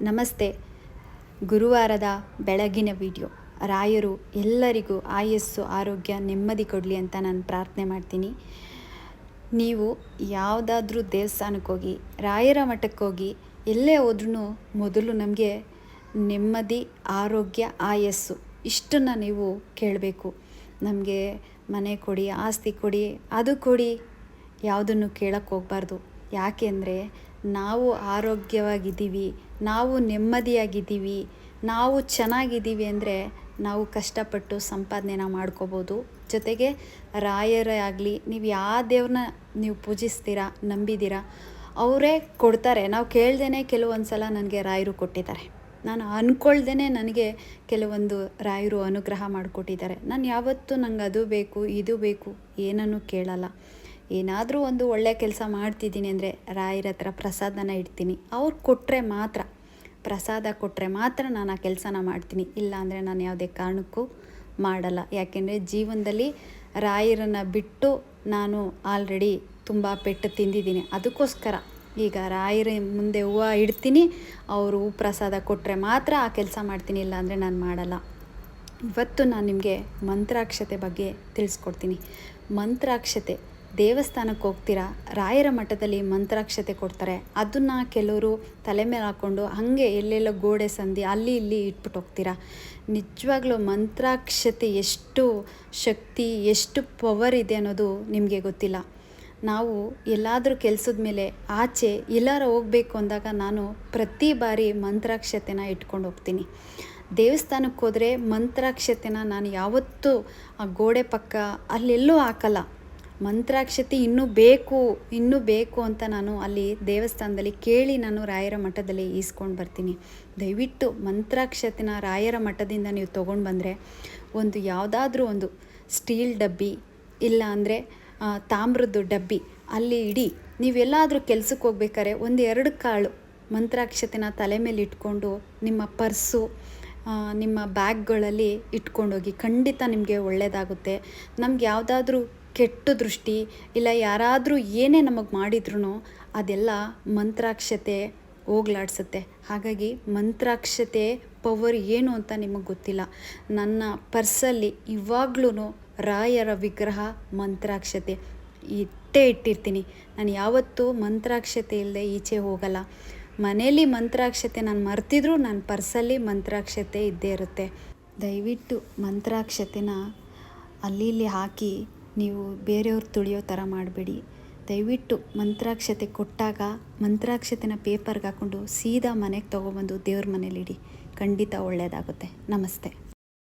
ನಮಸ್ತೆ. ಗುರುವಾರದ ಬೆಳಗಿನ ವಿಡಿಯೋ. ರಾಯರು ಎಲ್ಲರಿಗೂ ಆಯಸ್ಸು, ಆರೋಗ್ಯ ನೆಮ್ಮದಿ ಕೊಡಲಿ ಅಂತ ನಾನು ಪ್ರಾರ್ಥನೆ ಮಾಡ್ತೀನಿ. ನೀವು ಯಾವುದಾದ್ರೂ ದೇವಸ್ಥಾನಕ್ಕೆ ಹೋಗಿ, ರಾಯರ ಮಠಕ್ಕೆ ಹೋಗಿ, ಎಲ್ಲೇ ಹೋದ್ರೂ ಮೊದಲು ನಮಗೆ ನೆಮ್ಮದಿ, ಆರೋಗ್ಯ, ಆಯಸ್ಸು ಇಷ್ಟನ್ನು ನೀವು ಕೇಳಬೇಕು. ನಮಗೆ ಮನೆ ಕೊಡಿ, ಆಸ್ತಿ ಕೊಡಿ, ಅದು ಕೊಡಿ. ಯಾವುದನ್ನು ಕೇಳಕ್ಕೆ ಹೋಗ್ಬಾರ್ದು. ಯಾಕೆಂದರೆ ನಾವು ಆರೋಗ್ಯವಾಗಿದ್ದೀವಿ, ನಾವು ನೆಮ್ಮದಿಯಾಗಿದ್ದೀವಿ, ನಾವು ಚೆನ್ನಾಗಿದ್ದೀವಿ ಅಂದರೆ ನಾವು ಕಷ್ಟಪಟ್ಟು ಸಂಪಾದನೆನ ಮಾಡ್ಕೋಬೋದು. ಜೊತೆಗೆ ರಾಯರೇ ಆಗಲಿ, ನೀವು ಯಾವ ದೇವ್ರನ್ನ ನೀವು ಪೂಜಿಸ್ತೀರಾ, ನಂಬಿದ್ದೀರಾ, ಅವರೇ ಕೊಡ್ತಾರೆ. ನಾವು ಕೇಳ್ದೇ ಕೆಲವೊಂದು ಸಲ ನನಗೆ ರಾಯರು ಕೊಟ್ಟಿದ್ದಾರೆ. ನಾನು ಅಂದ್ಕೊಳ್ದೇ ನನಗೆ ಕೆಲವೊಂದು ರಾಯರು ಅನುಗ್ರಹ ಮಾಡಿಕೊಟ್ಟಿದ್ದಾರೆ. ನಾನು ಯಾವತ್ತೂ ನಂಗೆ ಅದು ಬೇಕು, ಇದು ಬೇಕು, ಏನನ್ನು ಕೇಳಲ್ಲ. ಏನಾದರೂ ಒಂದು ಒಳ್ಳೆಯ ಕೆಲಸ ಮಾಡ್ತಿದ್ದೀನಿ ಅಂದರೆ ರಾಯರ ಹತ್ರ ಪ್ರಸಾದನ ಇಡ್ತೀನಿ. ಅವ್ರು ಕೊಟ್ಟರೆ ಮಾತ್ರ, ಪ್ರಸಾದ ಕೊಟ್ಟರೆ ಮಾತ್ರ ನಾನು ಆ ಕೆಲಸನ ಮಾಡ್ತೀನಿ. ಇಲ್ಲ ಅಂದರೆ ನಾನು ಯಾವುದೇ ಕಾರಣಕ್ಕೂ ಮಾಡಲ್ಲ. ಯಾಕೆಂದರೆ ಜೀವನದಲ್ಲಿ ರಾಯರನ್ನು ಬಿಟ್ಟು ನಾನು ಆಲ್ರೆಡಿ ತುಂಬ ಪೆಟ್ಟು ತಿಂದಿದ್ದೀನಿ. ಅದಕ್ಕೋಸ್ಕರ ಈಗ ರಾಯರ ಮುಂದೆ ಹೂವು ಇಡ್ತೀನಿ, ಅವರು ಹೂ ಪ್ರಸಾದ ಕೊಟ್ಟರೆ ಮಾತ್ರ ಆ ಕೆಲಸ ಮಾಡ್ತೀನಿ. ಇಲ್ಲ ಅಂದರೆ ನಾನು ಮಾಡಲ್ಲ. ಇವತ್ತು ನಾನು ನಿಮಗೆ ಮಂತ್ರಾಕ್ಷತೆ ಬಗ್ಗೆ ತಿಳಿಸ್ಕೊಡ್ತೀನಿ. ಮಂತ್ರಾಕ್ಷತೆ ದೇವಸ್ಥಾನಕ್ಕೆ ಹೋಗ್ತೀರಾ? ರಾಯರ ಮಠದಲ್ಲಿ ಮಂತ್ರಾಕ್ಷತೆ ಕೊಡ್ತಾರೆ. ಅದನ್ನು ಕೆಲವರು ತಲೆ ಮೇಲೆ ಹಾಕ್ಕೊಂಡು ಹಾಗೆ ಎಲ್ಲೆಲ್ಲೋ ಗೋಡೆ ಸಂದಿ ಅಲ್ಲಿ ಇಲ್ಲಿ ಇಟ್ಬಿಟ್ಟು ಹೋಗ್ತೀರಾ? ನಿಜವಾಗ್ಲೂ ಮಂತ್ರಾಕ್ಷತೆ ಎಷ್ಟು ಶಕ್ತಿ, ಎಷ್ಟು ಪವರ್ ಇದೆ ಅನ್ನೋದು ನಿಮಗೆ ಗೊತ್ತಿಲ್ಲ. ನಾವು ಎಲ್ಲಾದರೂ ಕೆಲಸದ ಮೇಲೆ ಆಚೆ ಎಲ್ಲಾರ ಹೋಗಬೇಕು ಅಂದಾಗ ನಾನು ಪ್ರತಿ ಬಾರಿ ಮಂತ್ರಾಕ್ಷತೆನ ಇಟ್ಕೊಂಡು ಹೋಗ್ತೀನಿ. ದೇವಸ್ಥಾನಕ್ಕೆ ಹೋದರೆ ಮಂತ್ರಾಕ್ಷತೆನ ನಾನು ಯಾವತ್ತೂ ಆ ಗೋಡೆ ಪಕ್ಕ ಅಲ್ಲೆಲ್ಲೂ ಹಾಕಲ್ಲ. ಮಂತ್ರಾಕ್ಷತೆ ಇನ್ನೂ ಬೇಕು ಇನ್ನೂ ಬೇಕು ಅಂತ ನಾನು ಅಲ್ಲಿ ದೇವಸ್ಥಾನದಲ್ಲಿ ಕೇಳಿ ನಾನು ರಾಯರ ಮಠದಲ್ಲಿ ಈಸ್ಕೊಂಡು ಬರ್ತೀನಿ. ದಯವಿಟ್ಟು ಮಂತ್ರಾಕ್ಷತೆನ ರಾಯರ ಮಠದಿಂದ ನೀವು ತೊಗೊಂಡು ಬಂದರೆ ಒಂದು ಯಾವುದಾದ್ರೂ ಒಂದು ಸ್ಟೀಲ್ ಡಬ್ಬಿ, ಇಲ್ಲ ಅಂದರೆ ತಾಮ್ರದ್ದು ಡಬ್ಬಿ ಅಲ್ಲಿ ಇಡಿ. ನೀವೆಲ್ಲಾದರೂ ಕೆಲಸಕ್ಕೆ ಹೋಗ್ಬೇಕಾದ್ರೆ ಒಂದು ಎರಡು ಕಾಳು ಮಂತ್ರಾಕ್ಷತೆನ ತಲೆ ಮೇಲೆ ಇಟ್ಕೊಂಡು ನಿಮ್ಮ ಪರ್ಸು ನಿಮ್ಮ ಬ್ಯಾಗ್ಗಳಲ್ಲಿ ಇಟ್ಕೊಂಡೋಗಿ ಖಂಡಿತ ನಿಮಗೆ ಒಳ್ಳೆಯದಾಗುತ್ತೆ ನಮ್ಗೆ ಯಾವುದಾದ್ರೂ ಕೆಟ್ಟ ದೃಷ್ಟಿ ಇಲ್ಲ ಯಾರಾದರೂ ಏನೇ ನಮಗೆ ಮಾಡಿದ್ರು ಅದೆಲ್ಲ ಮಂತ್ರಾಕ್ಷತೆ ಹೋಗ್ಲಾಡ್ಸುತ್ತೆ. ಹಾಗಾಗಿ ಮಂತ್ರಾಕ್ಷತೆ ಪವರ್ ಏನು ಅಂತ ನಿಮಗೆ ಗೊತ್ತಿಲ್ಲ. ನನ್ನ ಪರ್ಸಲ್ಲಿ ಇವಾಗ್ಲೂ ರಾಯರ ವಿಗ್ರಹ ಮಂತ್ರಾಕ್ಷತೆ ಇಟ್ಟೇ ಇಟ್ಟಿರ್ತೀನಿ. ನಾನು ಯಾವತ್ತೂ ಮಂತ್ರಾಕ್ಷತೆ ಇಲ್ಲದೆ ಈಚೆ ಹೋಗಲ್ಲ. ಮನೇಲಿ ಮಂತ್ರಾಕ್ಷತೆ ನಾನು ಮರ್ತಿದ್ರು ನನ್ನ ಪರ್ಸಲ್ಲಿ ಮಂತ್ರಾಕ್ಷತೆ ಇದ್ದೇ ಇರುತ್ತೆ. ದಯವಿಟ್ಟು ಮಂತ್ರಾಕ್ಷತೆನ ಅಲ್ಲಿ ಇಲ್ಲಿ ಹಾಕಿ ನೀವು ಬೇರೆಯವ್ರು ತುಳಿಯೋ ಥರ ಮಾಡಬೇಡಿ. ದಯವಿಟ್ಟು ಮಂತ್ರಾಕ್ಷತೆ ಕೊಟ್ಟಾಗ ಮಂತ್ರಾಕ್ಷತೆನ ಪೇಪರ್ಗೆ ಹಾಕ್ಕೊಂಡು ಸೀದಾ ಮನೆಗೆ ತೊಗೊಬಂದು ದೇವ್ರ ಮನೇಲಿಡಿ. ಖಂಡಿತ ಒಳ್ಳೆಯದಾಗುತ್ತೆ ನಮಸ್ತೆ.